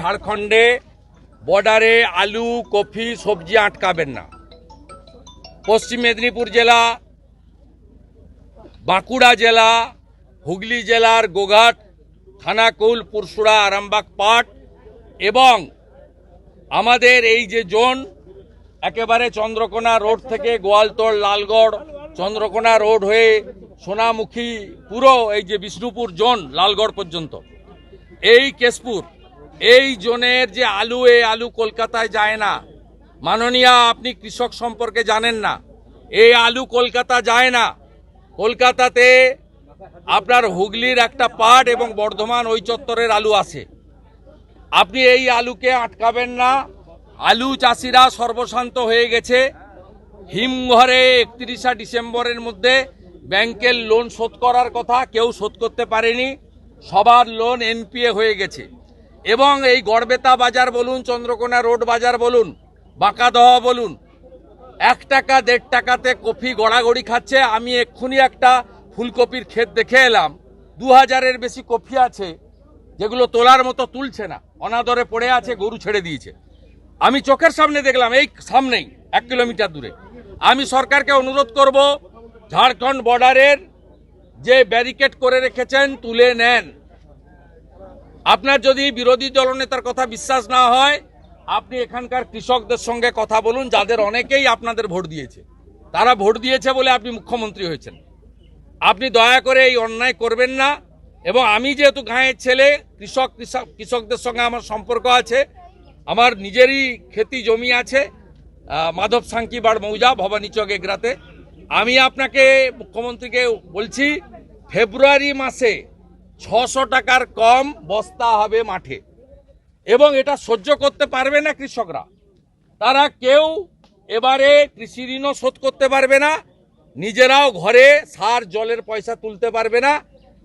ঝাড়খণ্ডে বর্ডারে আলু, কফি, সবজি আটকাবেন না। পশ্চিম মেদিনীপুর জেলা, বাঁকুড়া জেলা, হুগলি জেলার গোঘাট, থানাকুল পুরসুরা আরামবাগ পাট এবং আমাদের এই যে জোন, একেবারে চন্দ্রকোনা রোড থেকে গোয়ালতোড়, লালগড়, চন্দ্রকোনা রোড হয়ে সোনামুখী পুরো এই যে বিষ্ণুপুর জোন, লালগড় পর্যন্ত। এই কেশপুর এই জোনের যে আলু, এ আলু কলকাতায় যায় না। মাননীয়া, আপনি কৃষক সম্পর্কে জানেন না। এই আলু কলকাতা যায় না। কলকাতাতে আপনার হুগলির একটা পাট এবং বর্ধমান ওই চত্বরের আলু আছে। আপনি এই আলুকে আটকাবেন না। আলু চাষিরা সর্বশান্ত হয়ে গেছে। হিমঘরে একত্রিশা ডিসেম্বরের মধ্যে ব্যাংকের লোন শোধ করার কথা কেউ শোধ করতে পারেনি। সবার লোন এনপিএ হয়ে গেছে। এবং এই গড়বেতা বাজার বলুন, চন্দ্রকোনা রোড বাজার বলুন, বাঁকাদহ বলুন, এক টাকা, দেড় টাকাতে কফি গড়াগড়ি খাচ্ছে। আমি এক্ষুনি একটা ফুলকপির ক্ষেত দেখে এলাম। দু হাজারের বেশি কফি আছে, যেগুলো তোলার মতো তুলছে না। অনাদরে পড়ে আছে, গরু ছেড়ে দিয়েছে। আমি চোখের সামনে দেখলাম, এই সামনেই, এক কিলোমিটার দূরে। আমি সরকারকে অনুরোধ করব, ঝাড়খণ্ড বর্ডারের যে ব্যারিকেড করে রেখেছেন, তুলে নেন। আপনার যদি বিরোধী দলনেতার কথা বিশ্বাস না হয়, আপনি এখানকার কৃষকদের সঙ্গে কথা বলুন, যাদের অনেকেই আপনাদের ভোট দিয়েছে। তারা ভোট দিয়েছে বলে আপনি মুখ্যমন্ত্রী হয়েছেন। আপনি দয়া করে এই অন্যায় করবেন না এবং আমি যেহেতু গাঁয়ের ছেলে, কৃষক কৃষক, কৃষকদের সঙ্গে আমার সম্পর্ক আছে, আমার নিজেরই খেতি জমি আছে মাধব সাংকিবাড় মৌজা, ভবানী চক এগরাতে। আমি আপনাকে মুখ্যমন্ত্রীকে বলছি, ফেব্রুয়ারি মাসে ছশো টাকার কম বস্তা হবে মাঠে। এবং এটা সহ্য করতে পারবে না কৃষকরা। তারা কেউ এবারে কৃষি ঋণও শোধ করতে পারবে না, নিজেরাও ঘরে সার, জলের পয়সা তুলতে পারবে না।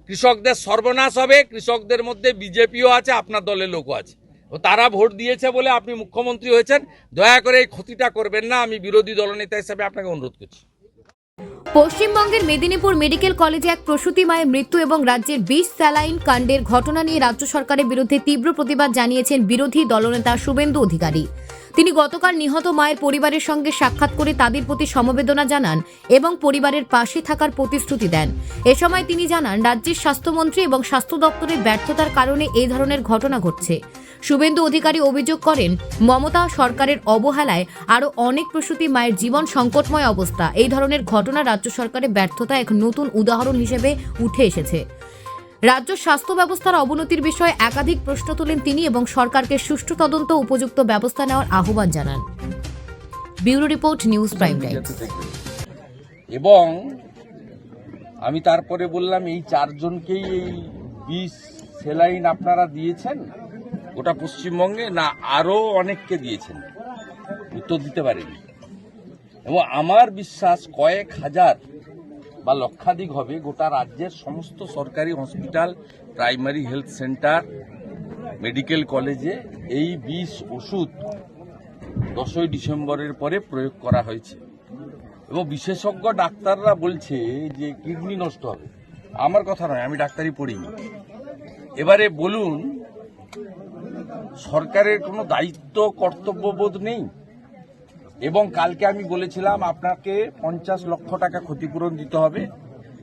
কৃষকদের সর্বনাশ হবে, কৃষকদের মধ্যে বিজেপিও আছে, আপনার দলের লোকও আছে। ও তারা ভোট দিয়েছে বলে আপনি মুখ্যমন্ত্রী হয়েছেন, দয়া করে এই ক্ষতিটা করবেন না, আমি বিরোধী দলনেতা হিসেবে আপনাকে অনুরোধ করছি। পশ্চিমবঙ্গের মেদিনীপুর মেডিকেল কলেজে এক প্রসূতি মায়ের মৃত্যু এবং রাজ্যের বিষ স্যালাইন কাণ্ডের ঘটনা নিয়ে রাজ্য সরকারের বিরুদ্ধে তীব্র প্রতিবাদ জানিয়েছেন বিরোধী দলনেতা শুভেন্দু অধিকারী। তিনি গতকাল নিহত মায়ের পরিবারের সঙ্গে সাক্ষাৎ করে তাদের প্রতি সমবেদনা জানান এবং পরিবারের পাশে থাকার প্রতিশ্রুতি দেন। এ সময় তিনি জানান, রাজ্যের স্বাস্থ্যমন্ত্রী এবং স্বাস্থ্য দপ্তরের ব্যর্থতার কারণে এই ধরনের ঘটনা ঘটছে। শুভেন্দু অধিকারী অভিযোগ করেন, মমতা সরকারের অবহেলায় আরও অনেক প্রসূতি মায়ের জীবন সংকটময় অবস্থা। এই ধরনের ঘটনা রাজ্য সরকারের ব্যর্থতা এক নতুন উদাহরণ হিসেবে উঠে এসেছে। রাজ্য স্বাস্থ্য ব্যবস্থার অবনতির বিষয়ে একাধিক প্রশ্ন তোলেন তিনি এবং সরকারকে সুষ্ঠু তদন্ত উপযুক্ত ব্যবস্থা নেওয়ার আহ্বান জানান। ব্যুরো রিপোর্ট, নিউজ প্রাইম এবং আমি তারপরে বললাম, এই চারজনকেই এই বিষ সেলাইন আপনারা দিয়েছেন? গোটা পশ্চিমবঙ্গে না আরও অনেককে দিয়েছেন? উত্তর দিতে পারেনি। এবং আমার বিশ্বাস কয়েক হাজার বা লক্ষাধিক হবে গোটা রাজ্যের সমস্ত সরকারি hospital, primary health centre, medical কলেজে এই বিষ ওষুধ দশই ডিসেম্বরের পরে প্রয়োগ করা হয়েছে। এবং বিশেষজ্ঞ ডাক্তাররা বলছে যে কিডনি নষ্ট হবে। আমার কথা নয়, আমি ডাক্তারি পড়িনি। এবারে বলুন সরকারের কোনো দায়িত্ব, কর্তব্যবোধ নেই। এবং কালকে আমি বলেছিলাম আপনাকে পঞ্চাশ লক্ষ টাকা ক্ষতিপূরণ দিতে হবে।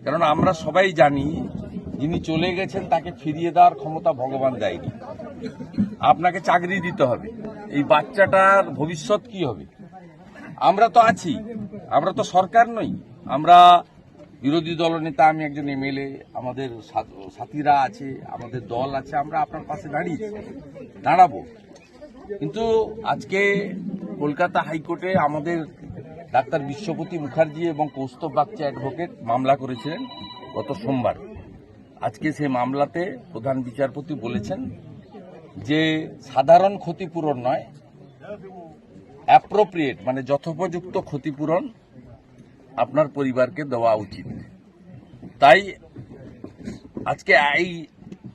কারণ আমরা সবাই জানি, যিনি চলে গেছেন তাকে ফিরিয়ে দেওয়ার ক্ষমতা ভগবান দেয়নি। আপনাকে চাকরি দিতে হবে। এই বাচ্চাটার ভবিষ্যৎ কি হবে? আমরা তো আছি। আমরা তো সরকার নই। আমরা বিরোধী দলনেতা আমি একজন এমএলএ, আমাদের সা- সাথীরা আছে, আমাদের দল আছে, আমরা আপনার পাশে দাঁড়িয়েছি দাঁড়াবো। কিন্তু আজকে কলকাতা হাইকোর্টে আমাদের ডাক্তার বিশ্বপতি মুখার্জি এবং কৌস্তব বাগচি অ্যাডভোকেট মামলা করেছিলেন গত সোমবার। আজকে সেই মামলাতে প্রধান বিচারপতি বলেছেন যে সাধারণ ক্ষতিপূরণ নয় অ্যাপ্রোপ্রিয়েট মানে যথোপযুক্ত ক্ষতিপূরণ আপনার পরিবারকে দেওয়া উচিত। তাই আজকে এই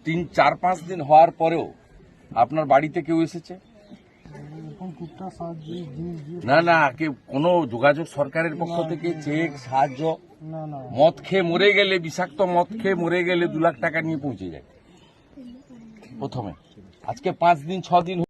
তিন চার পাঁচ দিন হওয়ার পরেও আপনার বাড়িতে কেউ এসেছে? না না কে কোনো যোগাযোগ সরকারের পক্ষ থেকে চেক সাহায্য মদ খেয়ে মরে গেলে বিষাক্ত মদ খেয়ে মরে গেলে দু লাখ টাকা নিয়ে পৌঁছে যায়। প্রথমে। আজকে পাঁচ দিন ছ দিন